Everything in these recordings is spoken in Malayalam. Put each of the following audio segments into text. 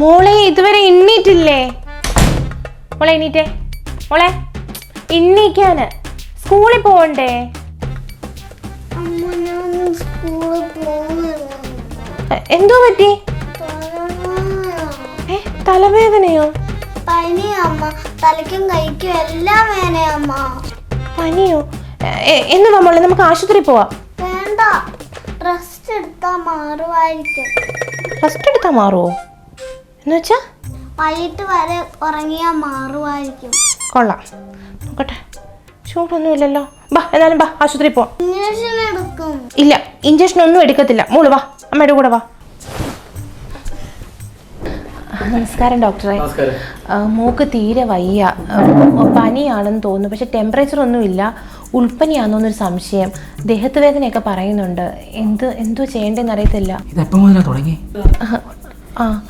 മോളെ ഇതുവരെ എണ്ണീറ്റില്ലേ? മോളെ എണ്ണീറ്റേ മോളെ എണ്ണീക്കാന്. സ്കൂളിൽ പോകണ്ടേ എന്തോ പറ്റി? തലവേദന. തലവേദനയോ? പനി അമ്മ. തലയ്ക്കും കൈക്കും എല്ലാം വേനയമ്മ പനിയോ? എന്ന് നമ്മളെ നമുക്ക് ആശുപത്രി പോവാ. വേണ്ട. റെസ്റ്റ് എടുത്താ മാറുമായിരിക്കും റെസ്റ്റ് എടുത്താ മാറുമോ എന്ന് വെച്ചാ? വൈകിട്ട് വരെ ഉറങ്ങിയാൽ മാറുമായിരിക്കും കൊള്ളാം. നോക്കട്ടെ. ചൂടൊന്നും ഇല്ലല്ലോ ബാ എന്നാലും ബാ ആശുപത്രി പോ. ഇഞ്ചക്ഷൻ എടുക്കും. ഇല്ല ഇഞ്ചക്ഷൻ ഒന്നും എടുക്കത്തില്ല. മോൾ വാ അമ്മയുടെ കൂടെ വാ. നമസ്കാരം ഡോക്ടറെ. മോക്ക് തീരെ വയ്യ. പനിയാണെന്ന് തോന്നുന്നു. പക്ഷെ ടെമ്പറേച്ചർ ഒന്നുമില്ല. ഉൾപ്പനിയാണെന്നൊരു സംശയം. ദേഹത്ത് വേദനയൊക്കെ പറയുന്നുണ്ട്. എന്ത് എന്തോ ചെയ്യേണ്ടതെന്ന് അറിയത്തില്ല. ആ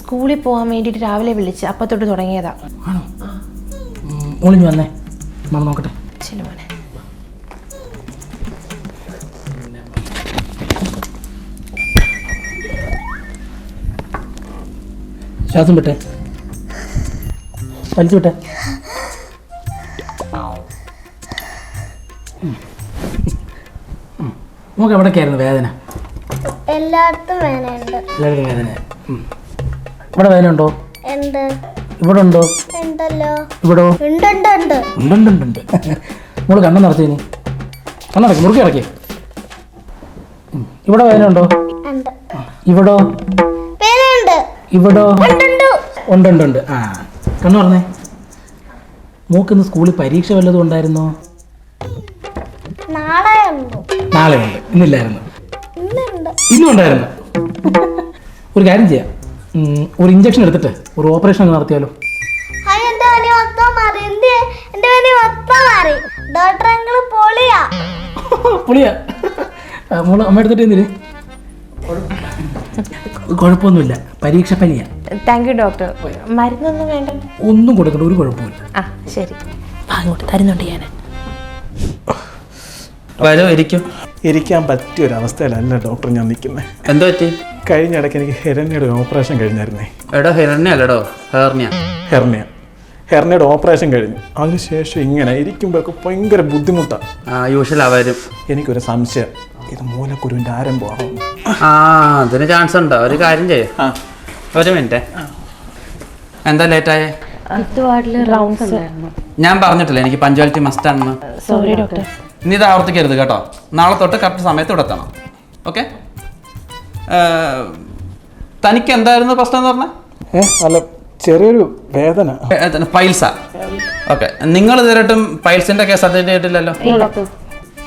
സ്കൂളിൽ പോകാൻ വേണ്ടിട്ട് രാവിലെ വിളിച്ച് അപ്പം തൊട്ട് തുടങ്ങിയതാ ആണോ ഒളിഞ്ഞു വന്നേ നമ്മൾ നോക്കട്ടെ ശരി മോനെ ശ്വാസം വിട്ടെ വലിച്ചു വിട്ടെ. നമുക്ക് എവിടെയൊക്കെയായിരുന്നു വേദന എല്ലായിടത്തും വേനയുണ്ട് എല്ലായിടത്തും വേദന. ഇവിടെ വേദന ഉണ്ടോ ഇവിടെ ഉണ്ടോ? ഉണ്ടല്ലോ. ഇവിടോ? ഉണ്ട്. ഉണ്ട് ഉണ്ട് ഉണ്ടുണ്ടുണ്ടുണ്ട് നമ്മൾ കണ്ണ് നടത്തിനി കണ്ണടക്കി മുറുക്കി ഇറക്കി. ഇവിടെ ഉണ്ട്. ഇവിടോ? ഇവിടോ? ഉണ്ട് ഉണ്ടുണ്ടുണ്ട് ആ. കണ്ണു പറഞ്ഞേ മൂക്കിന്ന് സ്കൂളിൽ പരീക്ഷ വല്ലതും ഉണ്ടായിരുന്നോ? നാളെ ഉണ്ട്. ഇന്നില്ലായിരുന്നു. ഇന്നുണ്ടായിരുന്നു ഒരു കാര്യം ചെയ്യാം. ഒരു ഇഞ്ചക്ഷൻ എടുത്തിട്ട് ഒരു ഓപ്പറേഷൻ അങ്ങ് നടത്തിയാലോ? പൊളിയാ. മോൾ അമ്മ എടുത്തിട്ട് എന്തിന്? കുഴപ്പമൊന്നുമില്ല. പരീക്ഷ പനിയാ. താങ്ക് യു ഡോക്ടർ മരുന്നൊന്നും വേണ്ട. ഒന്നും കൊടുക്കണ്ട ഒരു കുഴപ്പമില്ല. ആ ശരി. അങ്ങോട്ട് തരുന്നുണ്ട് ഞാൻ. വരൂ ഇരിക്കും. ഇരിക്കാൻ പറ്റിയ ഒരു അവസ്ഥയിലല്ല ഡോക്ടർ ഞാൻ നിൽക്കുന്നത് എന്താ പറ്റി? കഴിഞ്ഞ ഇടയ്ക്ക് എനിക്ക് ഹെരണ്യയുടെ ഒരു ഓപ്പറേഷൻ കഴിഞ്ഞായിരുന്നേ. എടോ ഹെർണിയ അല്ലടോ ഹെർണിയ. ഹെർണിയ. ഹെർണിയുടെ ഓപ്പറേഷൻ കഴിഞ്ഞു. അതിനുശേഷം ഇങ്ങനെ ഇരിക്കുമ്പോഴൊക്കെ ഭയങ്കര ബുദ്ധിമുട്ടാണ് ആ യൂഷ്വൽ അവരും. എനിക്കൊരു സംശയം. ഇത് മൂലക്കുരുവിന്റെ ആരംഭമാണോ? ആ അതിന് ചാൻസ് ഉണ്ടോ. ഒരു കാര്യം ചെയ്യും. ആ. ഒരു മിനിറ്റ്. എന്താ ലേറ്റായേ? റൗണ്ട്സ് ഞാൻ പറഞ്ഞിട്ടില്ല എനിക്ക് പഞ്ച്വാലിറ്റി മസ്റ്റ് ആണെന്ന്. സോറി ഡോക്ടർ ഇനി ഇത് ആവർത്തിക്കരുത് കേട്ടോ. നാളെ തൊട്ട് കറക്റ്റ് സമയത്ത് ഇവിടെ എത്തണം. ഓക്കെ തനിക്ക് എന്തായിരുന്നു പ്രശ്നം എന്ന് പറഞ്ഞാൽ അല്ല ചെറിയൊരു വേദന. പൈൽസ. ഓക്കെ. നിങ്ങൾ ഇതുവരെയായിട്ടും പൈൽസിന്റെ കേസ് അറ്റൻഡ് ചെയ്തിട്ടില്ലല്ലോ?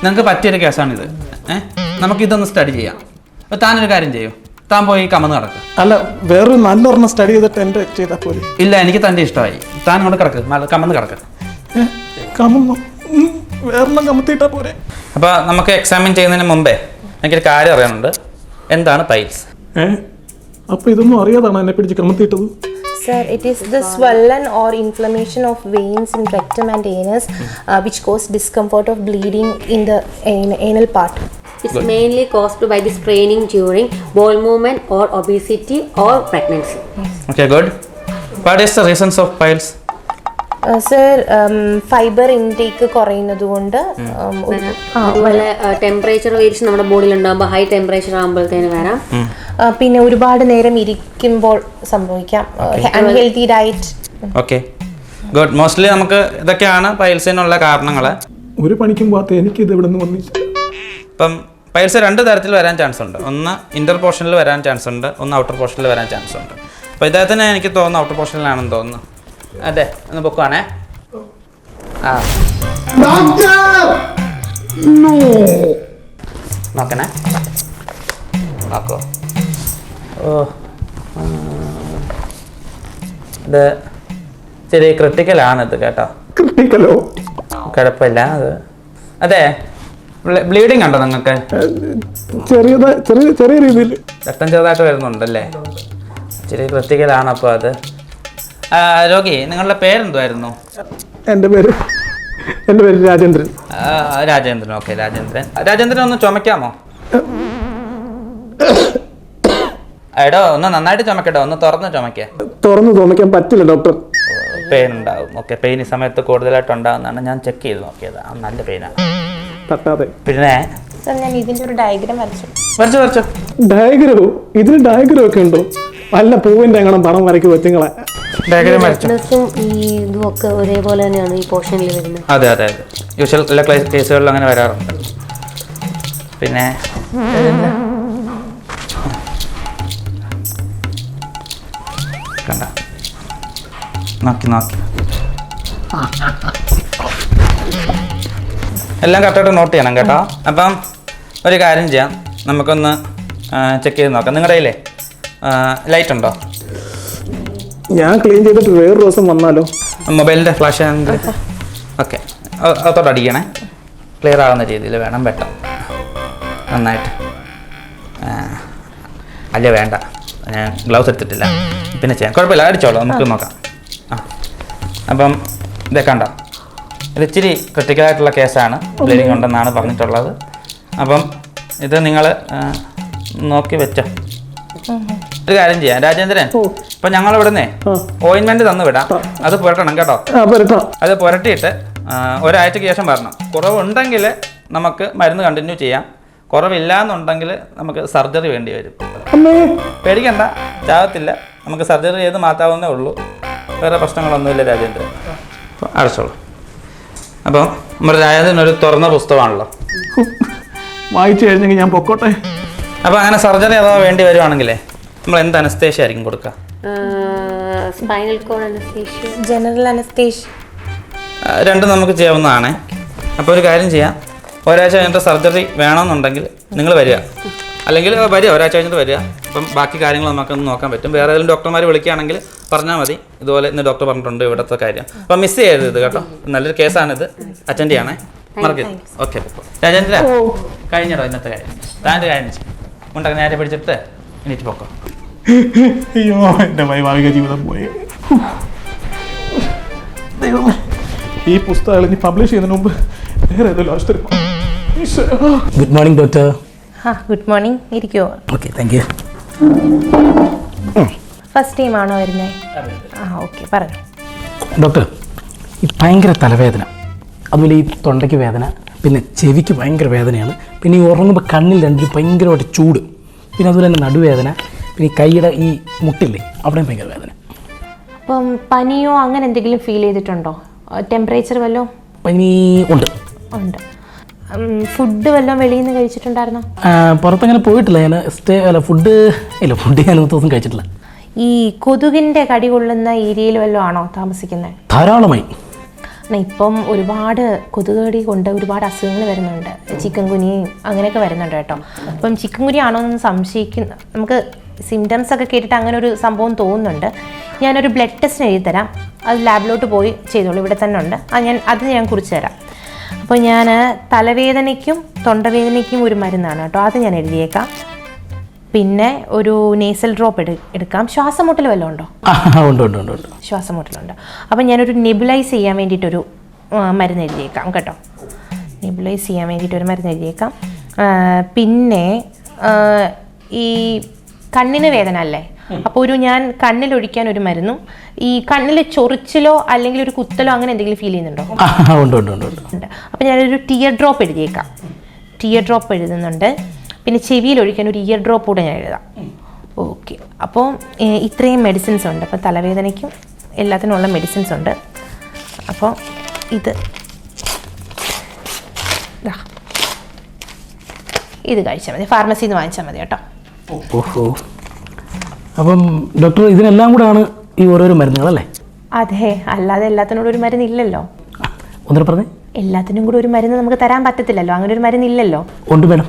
നിങ്ങൾക്ക് പറ്റിയൊരു കേസാണിത്. ഏഹ് നമുക്ക് ഇതൊന്ന് സ്റ്റഡി ചെയ്യാം. അപ്പോൾ താനൊരു കാര്യം ചെയ്യൂ. താൻ പോയി കമന്ന് കിടക്ക്. അല്ല വേറൊരു നല്ലൊരെണ്ണം സ്റ്റഡി ചെയ്തിട്ട് എന്റെ ചെയ്താൽ പോലെ ഇല്ല എനിക്ക് തന്റെ ഇഷ്ടമായി. താൻ കൊണ്ട് കിടക്ക്. കമന്ന് കിടക്ക്. കമന്നു? ഉം, വേറെണ്ണം പോരെ. അപ്പോൾ നമുക്ക് എക്സാമിൻ ചെയ്യുന്നതിന് മുമ്പേ എനിക്കൊരു കാര്യം അറിയാനുണ്ട്. എന്താണ് പൈൽസ് അപ്പൊ ഇതൊന്നും അറിയാതാണ് എന്നെ പിടിച്ച് കമത്തിയിട്ടത് Sir, it is the swollen or inflammation of veins in rectum and anus uh, which cause discomfort of bleeding in the an- anal part. It's mainly caused by the straining during bowel movement or obesity or pregnancy. Okay good what is the reasons of piles Uh, fibre intake കുറയുന്നത് കൊണ്ട് um, ഒരു- ആ, അതുപോലെ ടെമ്പറേച്ചർ വേരിയേഷൻ നമ്മുടെ ബോഡിയിൽ ഉണ്ടാകുമ്പോൾ ഹൈ ടെമ്പറേച്ചർ ആകുമ്പോഴത്തേന് വരാം. പിന്നെ ഒരുപാട് നേരം ഇരിക്കുമ്പോൾ സംഭവിക്കാം. Unhealthy diet okay good mostly നമുക്ക് ഇതൊക്കെയാണ് പൈൽസിനുള്ള കാരണങ്ങൾ ഒരു പണിക്കും പോകാത്ത എനിക്ക് ഇത് ഇവിടെ നിന്ന് വന്നില്ല ഇപ്പം പൈൽസ് രണ്ട് തരത്തിൽ വരാൻ ചാൻസ് ഉണ്ട് ഒന്ന് ഇന്റർ പോർഷനിൽ വരാൻ ചാൻസ് ഉണ്ട് ഒന്ന് ഔട്ടർ പോർഷനിൽ വരാൻ ചാൻസ് ഉണ്ട് അപ്പോൾ ഇദ്ദേഹത്തിന് എനിക്ക് തോന്നുന്നു ഔട്ടർ പോർഷനിലാണെന്ന് തോന്നുന്നു. അതെ ഒന്ന് പൊക്കുവാണേ. ആ. നോക്കണേ. നോക്കോ. ഓ. ഇത് ചെറിയ ക്രിട്ടിക്കലാണിത് ഇത് കേട്ടോ. ക്രിട്ടിക്കലോ കുഴപ്പമില്ല അത്. അതെ ബ്ലീഡിങ് ഉണ്ടോ നിങ്ങൾക്ക്? ചെറിയ ചെറിയ ചെറിയ രീതിയിൽ. രക്തം ചെറുതായിട്ട് വരുന്നുണ്ടല്ലേ? ഇച്ചിരി ക്രിട്ടിക്കലാണ് അപ്പോൾ അത്. രോഗി നിങ്ങളുടെ പേരെന്തുമായിരുന്നു എന്റെ പേര് എന്റെ പേര് രാജേന്ദ്രൻ. ആ, രാജേന്ദ്രൻ. ഓക്കെ രാജേന്ദ്രൻ. രാജേന്ദ്രൻ ഒന്ന് ചുമക്കാമോ എടോ ഒന്ന് നന്നായിട്ട് ചുമക്കട്ടോ ഒന്ന് തുറന്ന് ചുമക്കേ തുറന്ന് ചുമക്കാൻ പറ്റില്ല ഡോക്ടർ. പെയിൻ ഉണ്ടാവും ഓക്കെ പെയിൻ ഈ സമയത്ത് കൂടുതലായിട്ട് ഉണ്ടാകുന്നതാണ് ഞാൻ ചെക്ക് ചെയ്ത് നോക്കിയത്. ആ നല്ല പെയിനാണ് തട്ടാതെ. പിന്നെ? സാർ ഞാൻ ഒരു ഡയഗ്രാം വരച്ചു. വരച്ചു വരച്ചു. ഡയഗ്രോ? ഇതിന് ഡയഗ്രോ ഒക്കെ ഉണ്ടോ? അല്ല പൂവിന്റെ അങ്ങനെ പണം വരയ്ക്കും കൊച്ചുങ്ങളെ ഈ ഇതും ഒക്കെ ഒരേപോലെ തന്നെയാണ് ഈ പോർഷനിൽ വരുന്നത്. അതെ അതെ അതെ. യൂഷ്വൽ എല്ലാ കേസുകളിലും അങ്ങനെ വരാറുണ്ട്. പിന്നെ? കണ്ട. നോക്കി നോക്കി. എല്ലാം കറക്റ്റായിട്ട് നോട്ട് ചെയ്യണം കേട്ടോ. അപ്പം ഒരു കാര്യം ചെയ്യാം. നമുക്കൊന്ന് ചെക്ക് ചെയ്ത് നോക്കാം. നിങ്ങളുടെ കയ്യിലേ ലൈറ്റ് ഉണ്ടോ? ഞാൻ ക്ലീൻ ചെയ്തിട്ട് വേറൊരു ദിവസം വന്നാലോ? മൊബൈലിന്റെ ഫ്ലാഷ് ആണെങ്കിൽ ഓക്കെ അകത്തോട്ട് അടിക്കണേ. ക്ലിയർ ആവുന്ന രീതിയിൽ വേണം വെട്ടം നന്നായിട്ട്. അല്ല വേണ്ട. ഞാൻ ഗ്ലൗസ് എടുത്തിട്ടില്ല. പിന്നെ ചെയ്യാം. കുഴപ്പമില്ല അടിച്ചോളൂ. നമുക്ക് നോക്കാം. ആ. അപ്പം ഇതേ കണ്ടോ? ഇത് ഇച്ചിരി ക്രിട്ടിക്കലായിട്ടുള്ള കേസാണ് ബ്ലീഡിങ് ഉണ്ടെന്നാണ് പറഞ്ഞിട്ടുള്ളത്. അപ്പം ഇത് നിങ്ങൾ നോക്കി വെച്ചോ. ഒരു കാര്യം ചെയ്യാം. രാജേന്ദ്രൻ ഇപ്പൊ ഞങ്ങൾ ഇവിടുന്നേ ഓയിൻമെന്റ് തന്നു വിടാം. അത് പുരട്ടണം കേട്ടോ. അത് പുരട്ടിയിട്ട് ഒരാഴ്ചക്ക് ശേഷം വരണം. കുറവുണ്ടെങ്കിൽ നമുക്ക് മരുന്ന് കണ്ടിന്യൂ ചെയ്യാം. കുറവില്ല എന്നുണ്ടെങ്കിൽ നമുക്ക് സർജറി വേണ്ടി വരും. പേടിക്കണ്ട. ചാകത്തില്ല നമുക്ക് സർജറി ചെയ്ത് മാറ്റാവുന്നേ ഉള്ളൂ. വേറെ പ്രശ്നങ്ങളൊന്നുമില്ല രാജേന്ദ്രൻ. അപ്പോൾ അടച്ചോളൂ. അപ്പം നമ്മുടെ രാജേന്ദ്രൻ ഒരു തുറന്ന പുസ്തകമാണല്ലോ. വായിച്ചു കഴിഞ്ഞെങ്കിൽ ഞാൻ പൊക്കോട്ടെ. അപ്പോൾ അങ്ങനെ സർജറി അഥവാ വേണ്ടി വരുവാണെങ്കിലേ നമ്മൾ എന്ത് അനസ്തേഷ്യ ആയിരിക്കും കൊടുക്കുക spinal cord anaesthesia general anaesthesia രണ്ടും നമുക്ക് ചെയ്യാവുന്നതാണ്. അപ്പോൾ ഒരു കാര്യം ചെയ്യാം. ഒരാഴ്ച കഴിഞ്ഞിട്ട് സർജറി വേണമെന്നുണ്ടെങ്കിൽ നിങ്ങൾ വരിക. അല്ലെങ്കിൽ വരിക ഒരാഴ്ച കഴിഞ്ഞിട്ട് വരിക. അപ്പം ബാക്കി കാര്യങ്ങൾ നമുക്കൊന്ന് നോക്കാൻ പറ്റും. വേറെ ഏതെങ്കിലും ഡോക്ടർമാർ വിളിക്കുകയാണെങ്കിൽ പറഞ്ഞാൽ മതി. ഇതുപോലെ ഇന്ന് ഡോക്ടർ പറഞ്ഞിട്ടുണ്ട് ഇവിടുത്തെ കാര്യം. അപ്പം മിസ് ചെയ്യരുത് ഇത് കേട്ടോ. നല്ലൊരു കേസാണിത്. അറ്റൻഡ് ചെയ്യണേ. മറക്കരുത്. ഓക്കെ രാജേന്ദ്ര കഴിഞ്ഞോ ഇന്നത്തെ കാര്യം? താന്റെ കാര്യം മുണ്ടൊക്കെ നേരെ പിടിച്ചിട്ട് എണീറ്റ് പൊക്കോ. അയ്യോ എന്റെ വൈവാഹിക ജീവിതം പോയി. ദൈവമേ ഈ പുസ്തകങ്ങൾ ഇനി പബ്ലിഷ് ചെയ്യുന്നതിന് മുമ്പ് വേറെ ഗുഡ് മോർണിംഗ് ഡോക്ടർ ആ good morning ഇരിക്കുമോ okay thank you first time ആണോ വരുന്നത് ആ ഓക്കെ പറഞ്ഞു ഡോക്ടർ ഈ ഭയങ്കര തലവേദന അതുപോലെ ഈ തൊണ്ടയ്ക്ക് വേദന പിന്നെ ചെവിക്ക് ഭയങ്കര വേദനയാണ് പിന്നെ ഈ ഉറങ്ങുമ്പോൾ കണ്ണിൽ രണ്ടിൽ ഭയങ്കരമായിട്ട് ചൂട് പിന്നെ അതുപോലെ തന്നെ നടുവേദന പിന്നെ ഈ കൈയുടെ ഈ മുട്ടില്ലേ അവിടെയും ഭയങ്കര വേദന. അപ്പം പനിയോ അങ്ങനെ എന്തെങ്കിലും ഫീൽ ചെയ്തിട്ടുണ്ടോ? ടെമ്പറേച്ചർ വല്ലതും പനി ഉണ്ട്. ഉണ്ട്. ഫുഡ് വല്ലതും വെളിയിൽ നിന്ന് കഴിച്ചിട്ടുണ്ടായിരുന്നോ? പുറത്തങ്ങനെ പോയിട്ടില്ല. ഞാൻ സ്റ്റേ അല്ല ഫുഡ് ഇല്ല ഫുഡ് ഞാൻ ദിവസം കഴിച്ചിട്ടില്ല. ഈ കൊതുകിന്റെ കടി കൊള്ളുന്ന ഏരിയയിൽ വല്ലതും ആണോ താമസിക്കുന്നത് ധാരാളമായി. ഇപ്പം ഒരുപാട് കൊതുക് കടി കൊണ്ട് ഒരുപാട് അസുഖങ്ങൾ വരുന്നുണ്ട്. ചിക്കൻ കുനിയും അങ്ങനെയൊക്കെ വരുന്നുണ്ട് കേട്ടോ. അപ്പം ചിക്കൻ കുനി ആണോ എന്ന് സംശയിക്കുന്ന നമുക്ക് സിംറ്റംസ് ഒക്കെ കേട്ടിട്ട് അങ്ങനെ ഒരു സംഭവം തോന്നുന്നുണ്ട്. ഞാനൊരു ബ്ലഡ് ടെസ്റ്റ് എഴുതി തരാം അത് ലാബിലോട്ട് പോയി ചെയ്തോളൂ. ഇവിടെ തന്നെ ഉണ്ട്. അത് ഞാൻ അത് ഞാൻ കുറിച്ച് തരാം. അപ്പോൾ ഞാൻ തലവേദനയ്ക്കും തൊണ്ടവേദനയ്ക്കും ഒരു മരുന്നാണ് കേട്ടോ. അത് ഞാൻ എഴുതിയേക്കാം. പിന്നെ ഒരു നേസൽ ഡ്രോപ്പ് എടു എടുക്കാം. ശ്വാസമുട്ടൽ വല്ലതും ഉണ്ടോ? ഉണ്ട് ഉണ്ട് ഉണ്ട് ശ്വാസമുട്ടലുണ്ട്. അപ്പം ഞാനൊരു നെബുലൈസ് ചെയ്യാൻ വേണ്ടിയിട്ടൊരു മരുന്ന് എഴുതിയേക്കാം കേട്ടോ. നെബുലൈസ് ചെയ്യാൻ വേണ്ടിയിട്ടൊരു മരുന്ന് എഴുതിയേക്കാം. പിന്നെ ഈ കണ്ണിന് വേദന അല്ലേ? അപ്പോൾ ഒരു ഞാൻ കണ്ണിലൊഴിക്കാൻ ഒരു മരുന്നും ഈ കണ്ണിൽ ചൊറിച്ചിലോ അല്ലെങ്കിൽ ഒരു കുത്തലോ അങ്ങനെ എന്തെങ്കിലും ഫീൽ ചെയ്യുന്നുണ്ടോ? അപ്പൊ ഉണ്ട് ഉണ്ട് ഉണ്ട് ഉണ്ട്. ഉണ്ട്. അപ്പോൾ ഞാനൊരു ടിയർ ഡ്രോപ്പ് എഴുതിയേക്കാം. ടിയർ ഡ്രോപ്പ് എഴുതുന്നുണ്ട്. പിന്നെ ചെവിയിൽ ഒഴിക്കാൻ ഒരു ഇയർ ഡ്രോപ്പ് കൂടെ ഞാൻ എഴുതാം. ഓക്കെ അപ്പോൾ ഇത്രയും മെഡിസിൻസ് ഉണ്ട്. അപ്പോൾ തലവേദനയ്ക്കും എല്ലാത്തിനും ഉള്ള മെഡിസിൻസ് ഉണ്ട്. അപ്പോൾ ഇത്. ഇത് കഴിച്ചാൽ മതി. ഫാർമസിയിൽ നിന്ന് വാങ്ങിച്ചാൽ മതി കേട്ടോ. ഓഹോ. അപ്പം ഡോക്ടർ ഇതിനെല്ലാം കൂടെയാണ് ഈ ഓരോരോ മരുന്നുകളല്ലേ? അതെ അല്ലാതെ എല്ലാത്തിനോടും ഒരു മരുന്നില്ലല്ലോ. ഒന്നുകൂടെ പറഞ്ഞേ. എല്ലാത്തിനും കൂടെ ഒരു മരുന്ന് നമുക്ക് തരാൻ പറ്റത്തില്ലല്ലോ. അങ്ങനെ ഒരു മരുന്നില്ലല്ലോ. ഉണ്ട് മേഡം.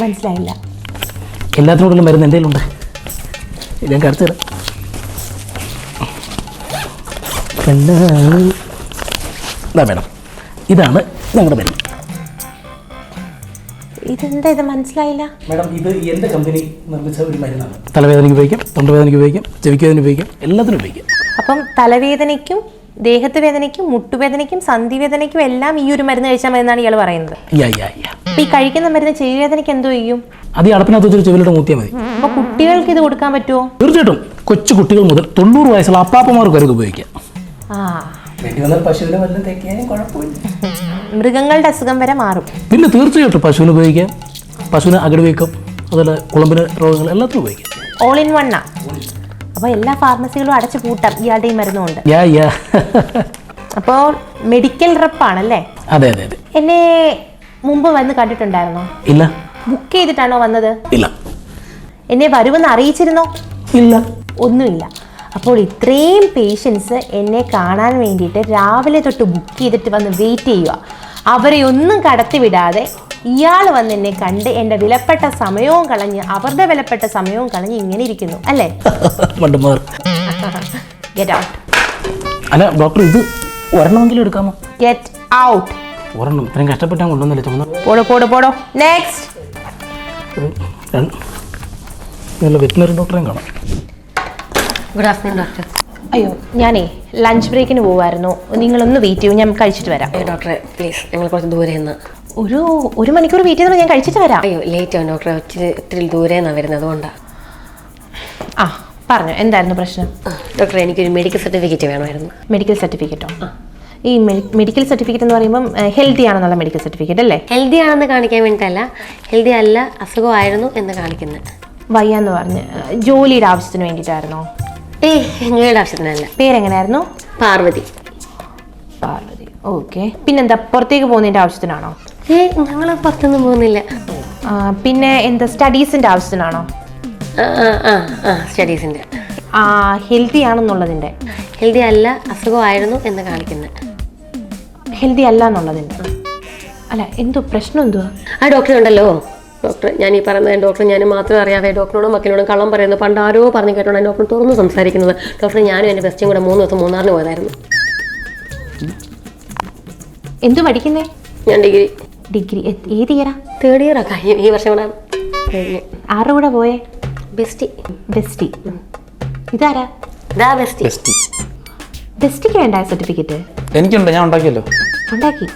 മനസ്സിലായില്ല. എല്ലാത്തിനോടുള്ള മരുന്ന് എന്റെ ഉണ്ട് ഞാൻ കടച്ചു തരാം. ഇതാ മേഡം. ഇതാണ് ഞങ്ങളുടെ മരുന്ന്. ഇതെന്താ ഇത് മനസ്സിലായില്ല? മാഡം ഇത് എന്റെ കമ്പനി നിർമ്മിച്ച ഒരു മരുന്നാണ്. തലവേദനയ്ക്ക് ഉപയോഗിക്കാം തൊണ്ടവേദനയ്ക്ക് ഉപയോഗിക്കാം ചെവിക്ക് വേദന ഉപയോഗിക്കാം എല്ലാത്തിനും ഉപയോഗിക്കാം. അപ്പം തലവേദനയ്ക്കും ദേഹത്ത് വേദനയ്ക്കും മുട്ടുവേദനയ്ക്കും സന്ധിവേദനയ്ക്കും എല്ലാം ഈ ഒരു മരുന്ന് കഴിച്ചാൽ മതി എന്നാണ് ഇയാൾ പറയുന്നത്. യാ യാ യാ. അപ്പം ഈ കഴിക്കുന്ന മരുന്ന് ചെവി വേദനയ്ക്ക് എന്തോ ചെയ്യും? അത് ഈ അടപ്പിനകത്ത് വെച്ചൊരു ചെവിലിട്ട് മൂത്തിയാൽ മതി. അപ്പൊ കുട്ടികൾക്ക് ഇത് കൊടുക്കാൻ പറ്റുമോ തീർച്ചയായിട്ടും. കൊച്ചു കുട്ടികൾ മുതൽ തൊണ്ണൂറ് വയസ്സുള്ള അപ്പാപ്പമാർക്ക് വരെ ഇത് ഉപയോഗിക്കാം. ആ. പശുവിനെ വല്ലതും തേക്കിയാലും കുഴപ്പമില്ല. മൃഗങ്ങളുടെ അസുഖം വരെ മാറും. പിന്നെ തീർച്ചയായിട്ടും പശുവിന് ഉപയോഗിക്കാം. പശുവിന് അകട് വീക്കം അതുപോലെ കുളമ്പിന് രോഗങ്ങൾ എല്ലാത്തിനും ഉപയോഗിക്കാം. ഓൾ ഇൻ വണ്ണാ അപ്പോൾ എല്ലാ ഫാർമസികളും അടച്ചു പൂട്ടാം. ഇയാളുടെ ഈ മരുന്നുകൊണ്ട്. യാ യാ. അപ്പോൾ മെഡിക്കൽ റെപ്പാണല്ലേ അതെ അതെ അതെ. എന്നെ മുമ്പ് വന്ന് കണ്ടിട്ടുണ്ടായിരുന്നോ? ഇല്ല. ബുക്ക് ചെയ്തിട്ടാണോ വന്നത്? ഇല്ല. എന്നെ വരുമെന്ന് അറിയിച്ചിരുന്നോ? ഇല്ല. ഒന്നുമില്ല. അപ്പോൾ ഇത്രയും പേഷ്യൻസ് എന്നെ കാണാൻ വേണ്ടിയിട്ട് രാവിലെ തൊട്ട് ബുക്ക് ചെയ്തിട്ട് വന്ന് വെയിറ്റ് ചെയ്യുക. അവരെ ഒന്നും കടത്തിവിടാതെ ഇയാൾ വന്ന് എന്നെ കണ്ട് എന്റെ വിലപ്പെട്ട സമയവും കളഞ്ഞ് അവരുടെ വിലപ്പെട്ട സമയവും കളഞ്ഞ് ഇങ്ങനെ ഇരിക്കുന്നു. അല്ലേ? ഗെറ്റ് ഔട്ട് അല്ല ഡോക്ടർ ഇത് ഒരെണ്ണമെങ്കിലും എടുക്കാമോ? ഗെറ്റ് ഔട്ട് ഒരെണ്ണം. ഇത്രയും കഷ്ടപ്പെട്ടാൽ കൊണ്ടുവന്നില്ല ചുമന്ന പോടോ പോടോ പോടോ. നെക്സ്റ്റ് വെറ്റിനറി ഡോക്ടറെയും കാണാം. ഗുഡ് ആഫ്റ്റർനൂൺ ഡോക്ടർ അയ്യോ ഞാനേ ലഞ്ച് ബ്രേക്കിന് പോവായിരുന്നു. നിങ്ങളൊന്ന് വെയിറ്റ് ചെയ്യൂ ഞാൻ കഴിച്ചിട്ട് വരാം. അയ്യോ ഡോക്ടറെ പ്ലീസ് ഞങ്ങൾ കുറച്ച് ദൂരെ നിന്ന്. ഒരു ഒരു മണിക്കൂർ വെയിറ്റ് ചെയ്തപ്പോൾ ഞാൻ കഴിച്ചിട്ട് വരാം. അയ്യോ ലേറ്റ് ആവും ഡോക്ടറെ ഒത്തിരി ഒത്തിരി ദൂരെ നിന്നാണ് വരുന്നത് അതുകൊണ്ടാണ് ആ പറഞ്ഞു എന്തായിരുന്നു പ്രശ്നം? ഡോക്ടറെ എനിക്കൊരു മെഡിക്കൽ സർട്ടിഫിക്കറ്റ് വേണമായിരുന്നു. മെഡിക്കൽ സർട്ടിഫിക്കറ്റോ ഈ മെഡിക്കൽ സർട്ടിഫിക്കറ്റ് എന്ന് പറയുമ്പം ഹെൽത്തി ആണെന്നുള്ള മെഡിക്കൽ സർട്ടിഫിക്കറ്റ് അല്ലേ? ഹെൽത്തി ആണെന്ന് കാണിക്കാൻ വേണ്ടിയിട്ടല്ല ഹെൽത്തി അല്ല അസുഖമായിരുന്നു എന്ന് കാണിക്കുന്നത് വയ്യാന്ന് പറഞ്ഞ് ജോലിയുടെ ആവശ്യത്തിന് വേണ്ടിയിട്ടായിരുന്നോ? ഏയ് ഞങ്ങളുടെ ആവശ്യത്തിനല്ല പേരെങ്ങനെയായിരുന്നു? പാർവതി. പാർവതി. ഓക്കെ. പിന്നെന്താ പുറത്തേക്ക് പോകുന്നതിന്റെ ആവശ്യത്തിനാണോ? ഏ ഞങ്ങൾ പുറത്തൊന്നും പോകുന്നില്ല. ആ, പിന്നെ എന്താ സ്റ്റഡീസിന്റെ ആവശ്യത്തിനാണോ? ആ ആ ആ ആ സ്റ്റഡീസിന്റെ ഹെൽത്തി ആണെന്നുള്ളതിന്റെ. ഹെൽത്തി അല്ല അസുഖമായിരുന്നു എന്ന് കാണിക്കുന്നത് ഹെൽത്തി അല്ല എന്നുള്ളതിന്റെ. അല്ല എന്തോ പ്രശ്നം എന്തുവാ? ആ ഡോക്ടർ ഉണ്ടല്ലോ. ഡോക്ടർ ഞാൻ ഈ പറയുന്നത് ഡോക്ടർ ഞാൻ മാത്രം അറിയാതെ ഡോക്ടറിനോടും മക്കളോടും കള്ളം പറയുന്നത് പണ്ട് ആരോ പറഞ്ഞു കേട്ടോണ്ട് ഡോക്ടർ തുറന്ന് സംസാരിക്കുന്നത്. ഡോക്ടർ ഞാനും എന്റെ ബെസ്റ്റും കൂടെ മൂന്ന് ദിവസം മൂന്നാറിന് പോയതായിരുന്നു. എന്തു പഠിക്കുന്നേ? ഞാൻ ഡിഗ്രി. ഡിഗ്രി ഏത് ഇയറാ തേർഡ് ഇയർ കഴിഞ്ഞു ഈ വർഷം കൂടെ കഴിഞ്ഞു. ആരുടെ കൂടെ പോയേ? ബെസ്റ്റി. ബെസ്റ്റി. ഇതാരാ? ഇതാ ബെസ്റ്റി. ബെസ്റ്റ്. ബെസ്റ്റിക്ക് വേണ്ട സർട്ടിഫിക്കറ്റ്? എനിക്കുണ്ട് ഞാൻ ഉണ്ടാക്കിയല്ലോ. ഉണ്ടാക്കി.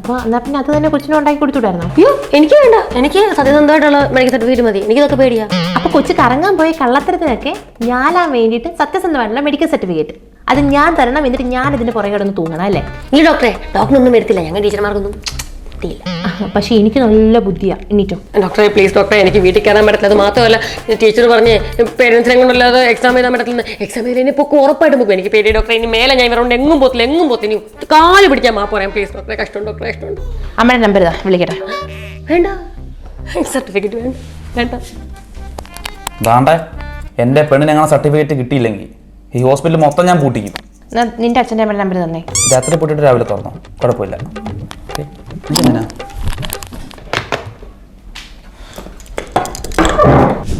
അപ്പോൾ എന്നാൽ പിന്നെ അത് തന്നെ കൊച്ചിനെ ഉണ്ടാക്കി കൊടുത്തുവിടായിരുന്നു? അയ്യോ എനിക്ക് വേണ്ട. എനിക്ക് സത്യസന്ധമായിട്ടുള്ള മെഡിക്കൽ സർട്ടിഫിക്കറ്റ് മതി. എനിക്കിതൊക്കെ പേടിയാ. അപ്പോൾ കൊച്ചു കറങ്ങാൻ പോയ കള്ളത്തരത്തിനൊക്കെ ഞാനാൻ വേണ്ടിയിട്ട് സത്യസന്ധമായിട്ടുള്ള മെഡിക്കൽ സർട്ടിഫിക്കറ്റ് അത് ഞാൻ തരണം എന്നിട്ട് ഞാൻ ഇതിന്റെ പുറകെ കിടന്ന് തൂങ്ങണം അല്ലേ? ഈ ഡോക്ടറെ ഡോക്ടറൊന്നും വരത്തില്ല. ഞങ്ങൾ ടീച്ചർമാർക്കൊന്നും എത്തിയില്ല പക്ഷേ എനിക്ക് നല്ല ബുദ്ധിയാണ് എണീറ്റോ. ഡോക്ടറെ പ്ലീസ് ഡോക്ടറെ എനിക്ക് വീട്ടിൽ കയറാൻ പറ്റില്ല അത് മാത്രമല്ല ടീച്ചർ പറഞ്ഞ് പേരൻസിനെ കൊണ്ടല്ലാതെ എക്സാം എഴുതാൻ പറ്റില്ല എക്സാം എഴുതി ഇപ്പോൾ ഉറപ്പായിട്ട് പോകും എനിക്ക് പേടി ഡോക്ടറെ ഇനി മേലെ ഞാൻ ഇവരോട് എങ്ങും പോത്തില്ല എങ്ങും പോത്തിനി കാൽ പിടിക്കാൻ മാ പറയാം. പ്ലീസ് ഡോക്ടറെ കഷ്ടം ഡോക്ടറെ കഷ്ടമുണ്ട്. അമ്മയുടെ നമ്പർ ഇതാ വിളിക്കട്ടെ. വേണ്ട. സർട്ടിഫിക്കറ്റ് വേണ്ട. വേണ്ട. ദാണ്ടേ എന്റെ പെണ്ണിന് അങ്ങനെ സർട്ടിഫിക്കറ്റ് കിട്ടിയില്ലെങ്കിൽ ഈ ഹോസ്പിറ്റൽ മൊത്തം ഞാൻ പൂട്ടിക്കും. നിന്റെ അച്ഛന്റെ അമ്മയുടെ നമ്പർ തന്നെ. രാത്രി പൂട്ടിട്ട് രാവിലെ തുറന്നു. കുഴപ്പമില്ല.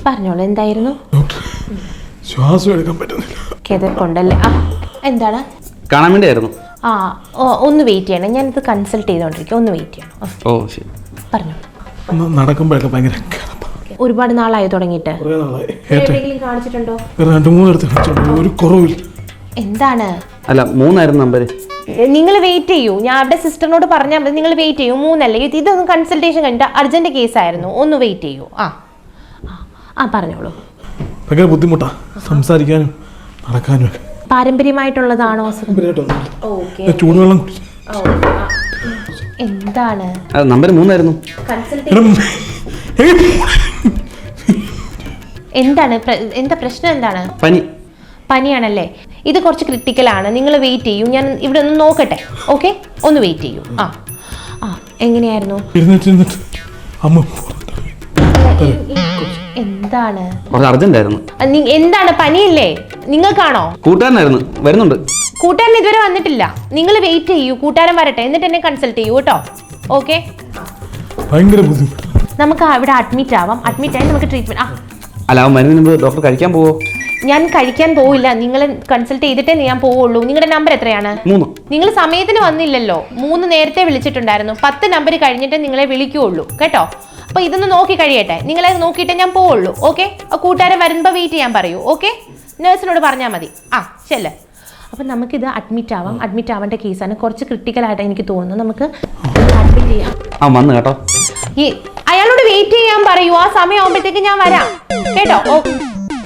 പറഞ്ഞോളൂ എന്തായിരുന്നു? ശ്വാസം എടുക്കാൻ പറ്റുന്നില്ല. കിതപ്പുണ്ടല്ലേ ആ എന്താണ്? കാണാൻ വേണ്ടിയായിരുന്നു. ആ ഓ, ഒന്ന് വെയിറ്റ് ചെയ്യണം. ഞാനിത് കൺസൾട്ട് ചെയ്തുകൊണ്ടിരിക്കും ഒന്ന് വെയിറ്റ് ചെയ്യണം. ആ, ഓ ശരി. പറഞ്ഞോ. ഒന്ന് നടക്കുമ്പോഴൊക്കെ ഭയങ്കര കിതപ്പാ. ഒരുപാട് നാളായി തുടങ്ങിയിട്ട്? കുറേ നാളായി. ഏറ്റവും എവിടെയെങ്കിലും കാണിച്ചിട്ടുണ്ടോ? രണ്ട് മൂന്ന് ഇടത്ത് ഒരു കുറവില്ല. എന്താണ്? അല്ല മൂന്നായിരുന്നു നമ്പർ നിങ്ങൾ വെയിറ്റ് ചെയ്യൂ. ഞാൻ അവിടെ സിസ്റ്ററിനോട് പറഞ്ഞാൽ മതി. നിങ്ങൾ വെയിറ്റ് ചെയ്യൂ. മൂന്നല്ലേ ഇത് ഇതൊന്നും കൺസൾട്ടേഷൻ കഴിഞ്ഞിട്ട് അർജന്റ് കേസ് ആയിരുന്നു. ഒന്ന് വെയിറ്റ് ചെയ്യൂ. ആ. ആ, പറഞ്ഞോളൂ. ഭയങ്കര ബുദ്ധിമുട്ടാ. സംസാരിക്കാനും നടക്കാനും ഒക്കെ. പാരമ്പര്യമായിട്ടുള്ളതാണോ ചൂടുവെള്ളം എന്താണ്? നമ്പർ മൂന്നായിരുന്നു. എന്താണ് എന്താ പ്രശ്നം എന്താണ്? പനി. പനിയാണല്ലേ? ഇത് കുറച്ച് ക്രിട്ടിക്കൽ ആണ്. നിങ്ങൾ വെയിറ്റ് ചെയ്യൂ. ഞാൻ ഇവിടെ ഒന്ന് നോക്കട്ടെ. ഓക്കെ ഒന്ന് വെയിറ്റ് ചെയ്യൂ. ആ. ആ എങ്ങനെയായിരുന്നു? ഇരുന്നിട്ട് ഇരുന്നിട്ട്. അമ്മ എന്താണ്? എന്താണ്? പനിയല്ലേ? നിങ്ങൾക്കാണോ? കൂട്ടുകാരനായിരുന്നു. വരുന്നുണ്ട്. കൂട്ടുകാരൻ ഇതുവരെ വന്നിട്ടില്ല. നിങ്ങൾ വെയിറ്റ് ചെയ്യൂ. കൂട്ടുകാരൻ വരട്ടെ. എന്നിട്ട് എന്നെ കൺസൾട്ട് ചെയ്യൂ കേട്ടോ. ഓക്കെ ഭയങ്കര ബുദ്ധിമുട്ട്. നമുക്ക് അവിടെ അഡ്മിറ്റ് ആവാം. അഡ്മിറ്റ് ആയി നമുക്ക് ട്രീറ്റ്മെന്റ് ആ. അല്ല അവൻ മുമ്പ് ഡോക്ടർ കഴിക്കാൻ പോവോ? ഞാൻ കഴിക്കാൻ പോവില്ല. നിങ്ങൾ കൺസൾട്ട് ചെയ്തിട്ടേ ഞാൻ പോവുള്ളൂ. നിങ്ങളുടെ നമ്പർ എത്രയാണ്? മൂന്ന്. നിങ്ങൾ സമയത്തിന് വന്നില്ലല്ലോ. മൂന്ന് നേരത്തെ വിളിച്ചിട്ടുണ്ടായിരുന്നു. പത്ത് നമ്പർ കഴിഞ്ഞിട്ട് നിങ്ങളെ വിളിക്കുകയുള്ളൂ കേട്ടോ? അപ്പൊ ഇതൊന്ന് നോക്കി കഴിയട്ടെ. നിങ്ങളെ നോക്കിയിട്ട് ഞാൻ പോവുള്ളൂ. ഓക്കെ കൂട്ടുകാരെ വരുമ്പോൾ വെയിറ്റ് ചെയ്യാൻ പറയൂ. ഓക്കെ നേഴ്സിനോട് പറഞ്ഞാൽ മതി. ആ ശല്ലേ അപ്പം നമുക്കിത് അഡ്മിറ്റ് ആവാം. അഡ്മിറ്റ് ആവേണ്ട കേസാണ് കുറച്ച് ക്രിട്ടിക്കൽ ആയിട്ട് എനിക്ക് തോന്നുന്നു നമുക്ക് അഡ്മിറ്റ് ചെയ്യാം. ആ വന്നു കേട്ടോ. ഈ അയാളോട് വെയിറ്റ് ചെയ്യാൻ പറയൂ. ആ സമയം ആവുമ്പോഴത്തേക്ക് ഞാൻ വരാം. കേട്ടോ? ഓ.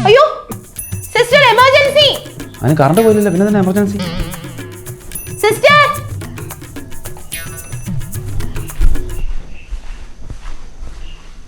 അയ്യോ സിസ്റ്റർ എമർജൻസി അതിന് കറണ്ട് പോയില്ലല്ലോ പിന്നെ തന്നെ എമർജൻസി സിസ്റ്റർ